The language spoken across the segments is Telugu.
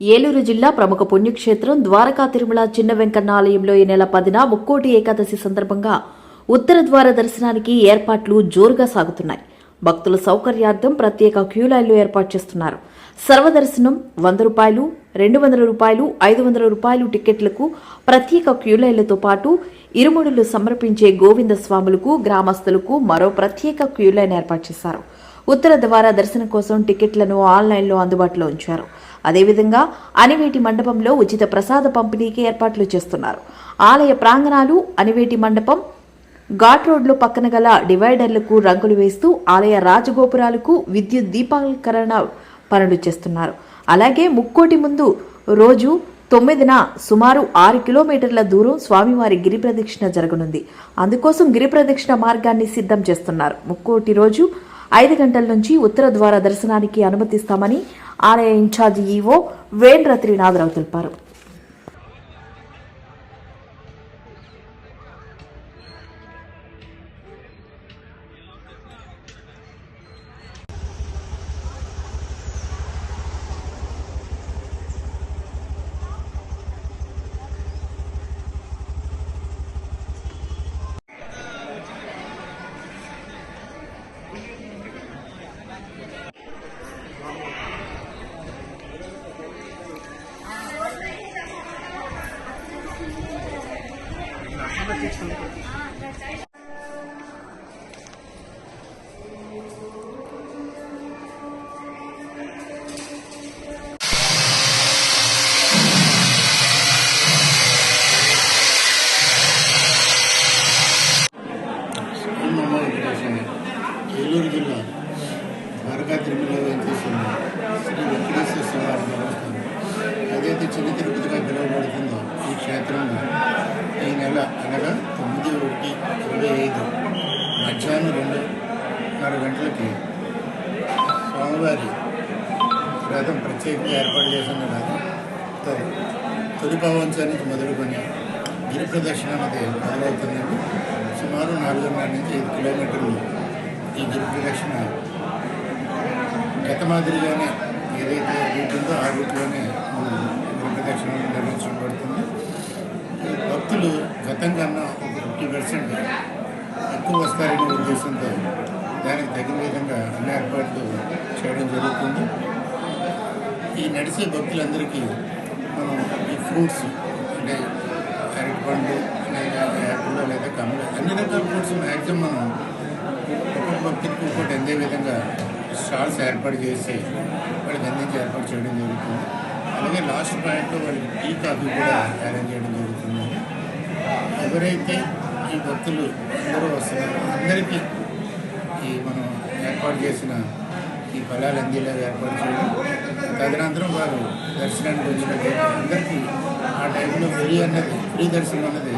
ఏలూరు జిల్లా ప్రముఖ పుణ్యక్షేత్రం ద్వారకా తిరుమల చిన్న వెంకన్న ఆలయంలో ఈ నెల పదిన ముక్కోటి ఏకాదశి సందర్భంగా ఉత్తర ద్వార దర్శనానికి ఏర్పాట్లు జోరుగా సాగుతున్నాయి. భక్తుల సౌకర్యార్థం ప్రత్యేక క్యూ లైన్లు ఏర్పాటు చేస్తున్నారు. సర్వదర్శనం వంద రూపాయలు రెండు వందల రూపాయలు ఐదు వందల రూపాయలు టికెట్లకు ప్రత్యేక క్యూ లైన్లతో పాటు ఇరుముడులు సమర్పించే గోవింద స్వాములకు గ్రామస్తులకు మరో ప్రత్యేక క్యూ లైన్ ఏర్పాటు చేశారు. ఉత్తర ద్వార దర్శనం కోసం టికెట్లను ఆన్లైన్లో అందుబాటులో ఉంచారు. అదేవిధంగా అనివేటి మండపంలో ఉచిత ప్రసాద పంపిణీకి ఏర్పాట్లు చేస్తున్నారు. ఆలయ ప్రాంగణాలు అనివేటి మండపం ఘాట్ రోడ్లు పక్కన గల డివైడర్లకు రంగులు వేస్తూ ఆలయ రాజగోపురాలకు విద్యుత్ దీపాలంకరణ పనులు చేస్తున్నారు. అలాగే ముక్కోటి ముందు రోజు తొమ్మిదిన సుమారు ఆరు కిలోమీటర్ల దూరం స్వామివారి గిరి ప్రదక్షిణ జరగనుంది. అందుకోసం గిరి ప్రదక్షిణ మార్గాన్ని సిద్ధం చేస్తున్నారు. ముక్కోటి రోజు ఐదు గంటల నుంచి ఉత్తర ద్వార దర్శనానికి అనుమతిస్తామని ఆలయ ఇన్ఛార్జి ఈవో వేంద్ర త్రినాథరావు తెలిపారు. అమ్మ ఏలూరు జిల్లా ద్వారకా తిరుమల వెంకటేశ్వర శ్రీ వెంకటేశ్వర స్వామి దేవస్థానం. ఏదైతే చిన్న తిరుపతిగా పిలువబడుతుందో ఈ క్షేత్రంలో ఈ నెల అనగా మధ్యాహ్నం ఆరు గంటలకి స్వామివారి రథం ప్రత్యేకంగా ఏర్పాటు చేసిన రథం తొలి పవంచం మొదలుకొని గిరి ప్రదక్షిణ అనేది మొదలవుతుందండి. సుమారు నాలుగున్నర నుంచి ఐదు కిలోమీటర్లు ఈ గిరి ప్రదక్షిణ గత మాదిరిగానే ఏదైతే రూట్ ఉందో ఆ రూట్లోనే గిరి ప్రదక్షిణ నిర్వహించబడుతుంది. ఈ భక్తులు గతం కన్నా ఒక ఫిఫ్టీ పర్సెంట్ ఎక్కువ వస్తారనే ఉద్దేశంతో దానికి తగిన విధంగా అన్ని ఏర్పాట్లు చేయడం జరుగుతుంది. ఈ నడిచే భక్తులందరికీ మనం ఈ ఫ్రూట్స్ అంటే అరటిపండు లేదా యాపిల్ లేదా కమల అన్ని రకాల ఫ్రూట్స్ మ్యాక్సిమం మనం ఒక్కొక్క భక్తుడికి ఒక్కొక్కటి అందే విధంగా స్టాల్స్ ఏర్పాటు చేసి వాళ్ళకి అందించి ఏర్పాటు చేయడం జరుగుతుంది. అలాగే లాస్ట్ పాయింట్లో వాళ్ళకి టీ కాఫీ కూడా అరేంజ్ చేయడం జరుగుతుంది. ఎవరైతే ఈ భక్తులు అందరూ వస్తున్నారు. అందరికీ ఈ మనం ఏర్పాటు చేసిన ఈ ఫలాలు అందేలాగా ఏర్పాటు చేయడం. తదనంతరం వారు దర్శనానికి వచ్చినట్లయితే అందరికీ ఆ టైంలో ఫ్రీ అన్నది ఫ్రీ దర్శనం అన్నది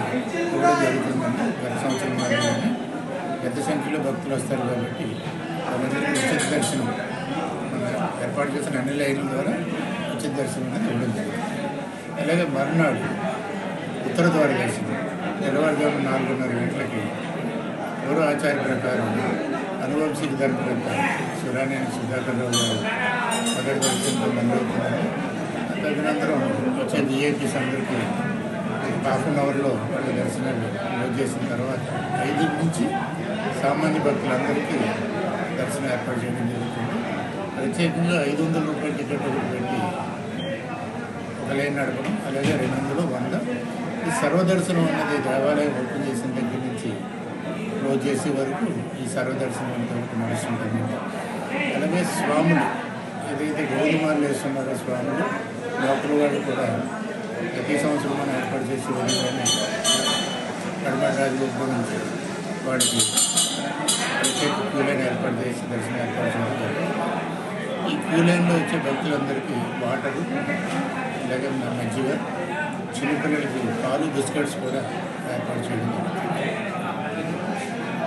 కూడా జరుగుతుందండి. గత సంవత్సరం మాత్రమే. పెద్ద సంఖ్యలో భక్తులు వస్తారు కాబట్టి వాళ్ళందరికీ ఉచిత దర్శనం ఏర్పాటు చేసిన అన్ని లైన్ల ద్వారా ఉచిత దర్శనం అనేది ఇవ్వడం జరుగుతుంది. అలాగే మర్నాడు ఉత్తర ద్వార దర్శనం తెల్లవారుజాము నాలుగున్నర గంటలకి ఎవరో ఆచార్య ప్రకారం అనువంశిక ధర్మకర్త సురానేని సుధాకర్ రావు గారు మొదటి దర్శనంతో మొదలవుతున్నారు తదనంతరం వచ్చే విఐపీస్ అందరికీ హాఫ్ అన్ అవర్లో వాళ్ళ దర్శనాలు క్లోజ్ చేసిన తర్వాత ఐదు నుంచి సామాన్య భక్తులందరికీ దర్శనం ఏర్పాటు చేయడం జరుగుతుంది. ప్రత్యేకంగా ఐదు వందల రూపాయల టికెట్ ఒకటి పెట్టి ఒక లైన్ నడపడం అలాగే రెండు వందలు వంద సర్వదర్శనం అనేది దేవాలయం ఓపెన్ చేసిన దగ్గర నుంచి క్లోజ్ చేసే వరకు ఈ సర్వదర్శనం అంతవరకు నడుస్తుంటుంది అలాగే స్వాములు ఏదైతే గోధుమలు వేస్తున్నారో స్వాములు లోపల వాళ్ళు కూడా ప్రతి సంవత్సరం మనం ఏర్పాటు చేసే విధంగానే కడమ నుంచి వాడికి ప్రత్యేక క్యూ ఏర్పాటు చేసి దర్శనం ఏర్పాటు చేస్తారు. ఈ క్యూ లైన్లో వచ్చే భక్తులందరికీ వాటరు అలాగే మన మజ్జిగ చిన్నపిల్లలకి పాలు బిస్కెట్స్ కూడా ఏర్పాటు చేయడం జరుగుతుంది.